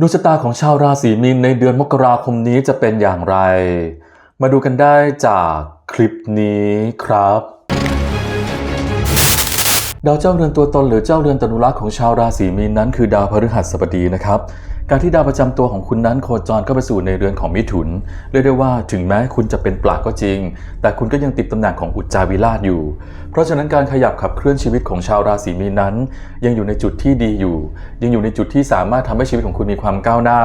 ดวงชะตาของชาวราศีมีนในเดือนมกราคมนี้จะเป็นอย่างไร มาดูกันได้จากคลิปนี้ครับ ดาวเจ้าเรือนตัวตนหรือเจ้าเรือนตนุรักษ์ของชาวราศีมีนนั้นคือดาวพฤหัสบดีนะครับ การที่ดาวประจำตัวของคุณนั้นโคจรเข้าไปสู่ในเรือนของมิถุน เรียกได้ว่าถึงแม้คุณจะเป็นปลากก็จริง แต่คุณก็ยังติดตำแหน่งของอุจจาวิราชอยู่ เพราะฉะนั้นการขยับขับเคลื่อนชีวิตของชาวราศีมีนนั้น ยังอยู่ในจุดที่ดีอยู่ ยังอยู่ในจุดที่สามารถทำให้ชีวิตของคุณมีความก้าวหน้า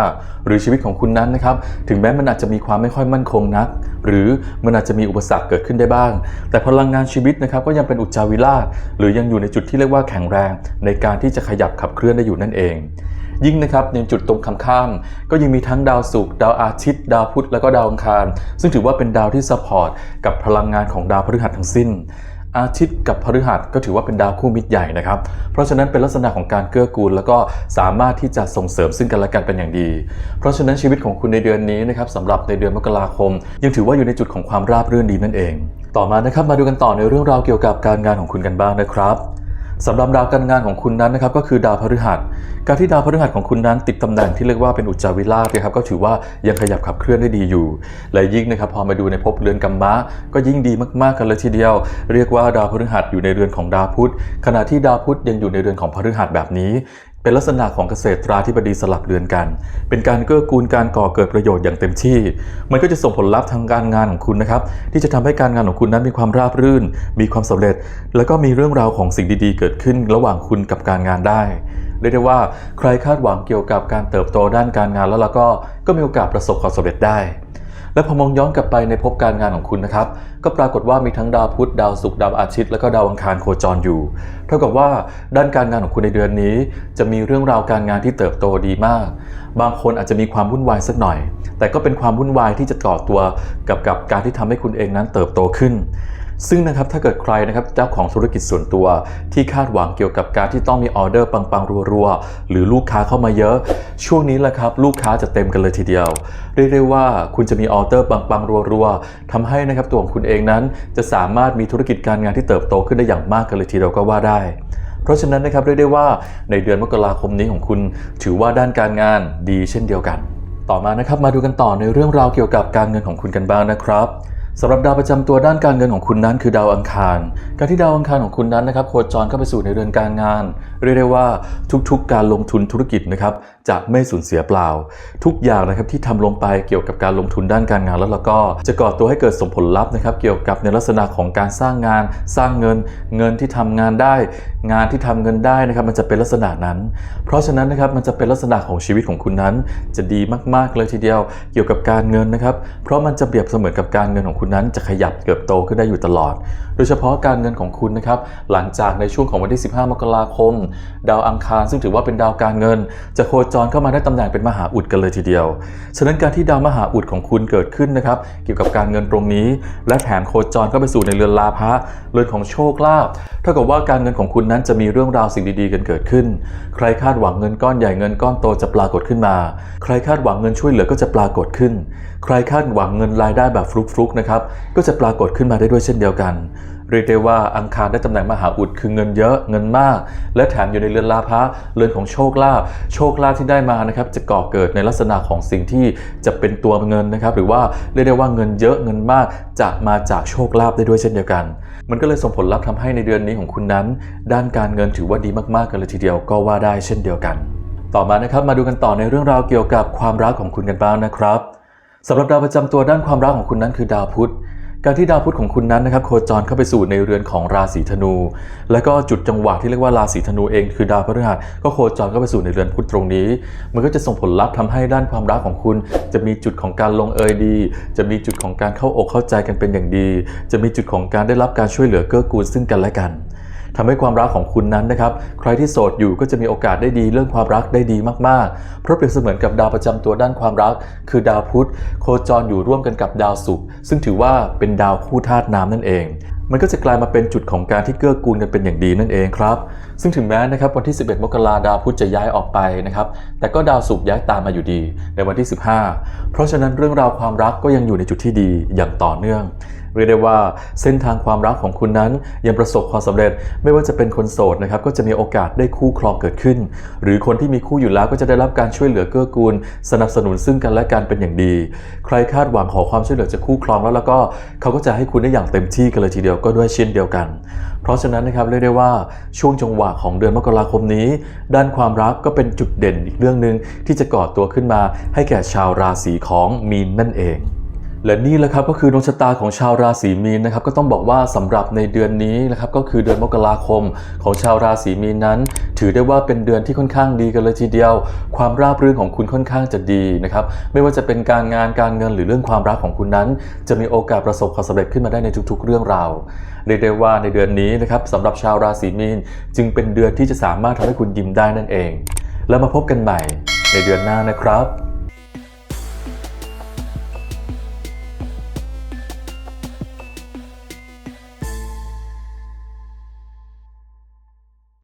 หรือชีวิตของคุณนั้นนะครับถึงแม้มันอาจจะมีความไม่ค่อยมั่นคงนัก หรือมันอาจจะมีอุปสรรคเกิดขึ้นได้บ้าง แต่พลังงานชีวิตนะครับก็ยังเป็นอุจจาวิราชหรือยังอยู่ในจุดที่เรียกว่าแข็งแรง ในการที่จะขยับขับเคลื่อนได้อยู่นั่นเองยิ่งนะครับในจุดตรงคำข้าม ก็ยังมีทั้งดาวศุกร์ดาวอาทิตย์ ดาวพุธแล้วก็ดาวอังคาร ซึ่งถือว่าเป็นดาวที่ซัพพอร์ตกับพลังงานของดาวพฤหัสทั้งสิ้น อาทิตย์กับพฤหัสก็ถือว่าเป็นดาวคู่มิตรใหญ่นะครับ เพราะฉะนั้นเป็นลักษณะของการเกื้อกูล แล้วก็สามารถที่จะส่งเสริมซึ่งกันและกันเป็นอย่างดี เพราะฉะนั้นชีวิตของคุณในเดือนนี้นะครับสำหรับในเดือนมกราคม ยังถือว่าอยู่ในจุดของความราบรื่นดีนั่นเอง ต่อมานะครับมาดูกันต่อในเรื่องราวเกี่ยวกับการงานของคุณกันบ้างนะครับ สำหรับดาวการงานของคุณนั้นนะครับก็คือดาวพฤหัส การที่ดาวพฤหัสของคุณนั้นติดตำแหน่งที่เรียกว่าเป็นอุจจาวิลาชนะครับก็ถือว่ายังขยับขับเคลื่อนได้ดีอยู่ และยิ่งนะครับพอมาดูในภพเรือนกัมมะก็ยิ่งดีมากๆกันเลยทีเดียว เรียกว่าดาวพฤหัสอยู่ในเรือนของดาวพุธขณะที่ดาวพุธยังอยู่ในเรือนของพฤหัสแบบนี้ เป็นลักษณะของเกษตราธิบดีสลับเรือนกัน เป็นการเกื้อกูลการก่อเกิดประโยชน์อย่างเต็มที่ มันก็จะส่งผลลัพธ์ทางการงานของคุณนะครับ ที่จะทำให้การงานของคุณนั้นมีความราบรื่น มีความสำเร็จ แล้วก็มีเรื่องราวของสิ่งดีๆ เกิดขึ้นระหว่างคุณกับการงานได้เรียกได้ว่าใครคาดหวังเกี่ยวกับการเติบโตด้านการงานแล้วเราก็ก็มีโอกาสประสบความสำเร็จได้ และพอมองย้อนกลับไปในภพการงานของคุณนะครับ ก็ปรากฏว่ามีทั้งดาวพุธดาวศุกร์ดาวอาทิตย์และก็ดาวอังคารโคจรอยู่ เท่ากับว่าด้านการงานของคุณในเดือนนี้ จะมีเรื่องราวการงานที่เติบโตดีมาก บางคนอาจจะมีความวุ่นวายสักหน่อย แต่ก็เป็นความวุ่นวายที่จะก่อตัวกับกับการที่ทำให้คุณเองนั้นเติบโตขึ้น ซึ่งนะครับถ้าเกิดใครนะครับเจ้าของธุรกิจส่วนตัว ที่คาดหวังเกี่ยวกับการที่ต้องมีออเดอร์ปังๆรัวๆ หรือลูกค้าเข้ามาเยอะ ช่วงนี้แหละครับลูกค้าจะเต็มกันเลยทีเดียว เรียกได้ว่าคุณจะมีออเดอร์ปังๆรัวๆทำให้นะครับตัวของคุณเองนั้น จะสามารถมีธุรกิจการงานที่เติบโตขึ้นได้อย่างมากกันเลยทีเดียวก็ว่าได้เพราะฉะนั้นนะครับเรียกได้ว่าในเดือนมกราคมนี้ของคุณถือว่าด้านการงานดีเช่นเดียวกัน ต่อมานะครับมาดูกันต่อในเรื่องราวเกี่ยวกับการเงินของคุณกันบ้างนะครับ สำหรับดาวประจำตัวด้านการเงินของคุณนั้นคือดาวอังคาร การที่ดาวอังคารของคุณนั้นนะครับโคจรเข้าไปสู่ในเรือนการงาน เรียกได้ว่าทุกๆ การลงทุนธุรกิจนะครับจะไม่สูญเสียเปล่า ทุกอย่างนะครับที่ทำลงไปเกี่ยวกับการลงทุนด้านการงานแล้วเราก็จะก่อตัวให้เกิดสมผลลัพธ์นะครับเกี่ยวกับในลักษณะของการสร้างงาน สร้างเงิน เงินที่ทำงานได้ งานที่ทำเงินได้นะครับมันจะเป็นลักษณะนั้น เพราะฉะนั้นนะครับมันจะเป็นลักษณะของชีวิตของคุณนั้น จะดีมากๆเลยทีเดียวเกี่ยวกับการเงินนะครับเพราะมันจะเปรียบเสมือนกับการเงินของคุณนั้นจะขยับเติบโตขึ้นได้อยู่ตลอด โดยเฉพาะการเงินของคุณนะครับ หลังจากในช่วงของวันที่ 15 มกราคม ดาวอังคารซึ่งถือว่าเป็นดาวการเงิน จะโคจรเข้ามาได้ตำแหน่งเป็นมหาอุดกันเลยทีเดียว ฉะนั้นการที่ดาวมหาอุดของคุณเกิดขึ้นนะครับ เกี่ยวกับการเงินตรงนี้ และแถมโคจรเข้าไปสู่ในเรือนลาภะเรือนของโชคลาภเท่ากับว่าการเงินของคุณนั้นจะมีเรื่องราวสิ่งดีๆกันเกิดขึ้น ใครคาดหวังเงินก้อนใหญ่เงินก้อนโตจะปรากฏขึ้นมา ใครคาดหวังเงินช่วยเหลือก็จะปรากฏขึ้น ใครคาดหวังเงินรายได้แบบฟลุกๆนะครับก็จะปรากฏขึ้นมาได้ด้วยเช่นเดียวกัน เรียกได้ว่าอังคารได้ตำแหน่งมหาอุดคือเงินเยอะเงินมาก และแถมอยู่ในเรือนลาภะเรือนของโชคลาภโชคลาภที่ได้มานะครับจะก่อเกิดในลักษณะของสิ่งที่จะเป็นตัวเงินนะครับ หรือว่าเรียกได้ว่าเงินเยอะเงินมาก จะมาจากโชคลาภได้ด้วยเช่นเดียวกัน มันก็เลยส่งผลลัพธ์ทำให้ในเดือนนี้ของคุณนั้น ด้านการเงินถือว่าดีมากๆกันเลยทีเดียวก็ว่าได้เช่นเดียวกัน ต่อมานะครับมาดูกันต่อในเรื่องราวเกี่ยวกับความรักของคุณกันบ้างนะครับ สำหรับดาวประจำตัวด้านความรักของคุณนั้นคือดาวพุธ การที่ดาวพุธของคุณนั้นนะครับโคจรเข้าไปสู่ในเรือนของราศีธนู และก็จุดจังหวะที่เรียกว่าราศีธนูเองคือดาวพฤหัสก็โคจรเข้าไปสู่ในเรือนพุธตรงนี้ มันก็จะส่งผลลัพธ์ทำให้ด้านความรักของคุณ จะมีจุดของการลงเอยดี จะมีจุดของการเข้าอกเข้าใจกันเป็นอย่างดี จะมีจุดของการได้รับการช่วยเหลือเกื้อกูลซึ่งกันและกัน ทำให้ความรักของคุณนั้นนะครับ ใครที่โสดอยู่ก็จะมีโอกาสได้ดีเรื่องความรักได้ดีมากๆ เพราะเปรียบเสมือนกับดาวประจำตัวด้านความรัก คือดาวพุธ โคจรอยู่ร่วมกันกับดาวศุกร์ซึ่งถือว่าเป็นดาวคู่ธาตุน้ำนั่นเองมันก็จะกลายมาเป็นจุดของการที่เกื้อกูลกันเป็นอย่างดีนั่นเองครับ ซึ่งถึงแม้นะครับวันที่ 11 มกราดาวพุธจะย้ายออกไปนะครับ แต่ก็ดาวศุกร์ย้ายตามมาอยู่ดีในวันที่ 15 เพราะฉะนั้นเรื่องราวความรักก็ยังอยู่ในจุดที่ดีอย่างต่อเนื่อง เรียกได้ว่าเส้นทางความรักของคุณนั้นยังประสบความสำเร็จ ไม่ว่าจะเป็นคนโสดนะครับก็จะมีโอกาสได้คู่ครองเกิดขึ้น หรือคนที่มีคู่อยู่แล้วก็จะได้รับการช่วยเหลือเกื้อกูล สนับสนุนซึ่งกันและกันเป็นอย่างดี ใครคาดหวังขอความช่วยเหลือจากคู่ครองแล้วแล้วก็เขาก็จะให้คุณได้อย่างเต็มที่กันเลยทีเดียวก็ด้วยเช่นเดียวกัน เพราะฉะนั้นนะครับเรียกได้ว่าช่วงจังหวะของเดือนมกราคมนี้ ด้านความรักก็เป็นจุดเด่นอีกเรื่องหนึ่งที่จะก่อตัวขึ้นมาให้แก่ชาวราศีของมีนนั่นเอง และนี่แหละครับก็คือดวงชะตาของชาวราศีมีนนะครับก็ต้องบอกว่าสำหรับในเดือนนี้นะครับก็คือเดือนมกราคมของชาวราศีมีนนั้น ถือได้ว่าเป็นเดือนที่ค่อนข้างดีกันเลยทีเดียว ความราบรื่นของคุณค่อนข้างจะดีนะครับไม่ว่าจะเป็นการงานการเงินหรือเรื่องความรักของคุณนั้น จะมีโอกาสประสบความสำเร็จขึ้นมาได้ในทุกๆ เรื่องราวเรียกได้ว่าในเดือนนี้นะครับสำหรับชาวราศีมีนจึงเป็นเดือนที่จะสามารถทำให้คุณยิ้มได้นั่นเอง แล้วมาพบกันใหม่ในเดือนหน้านะครับ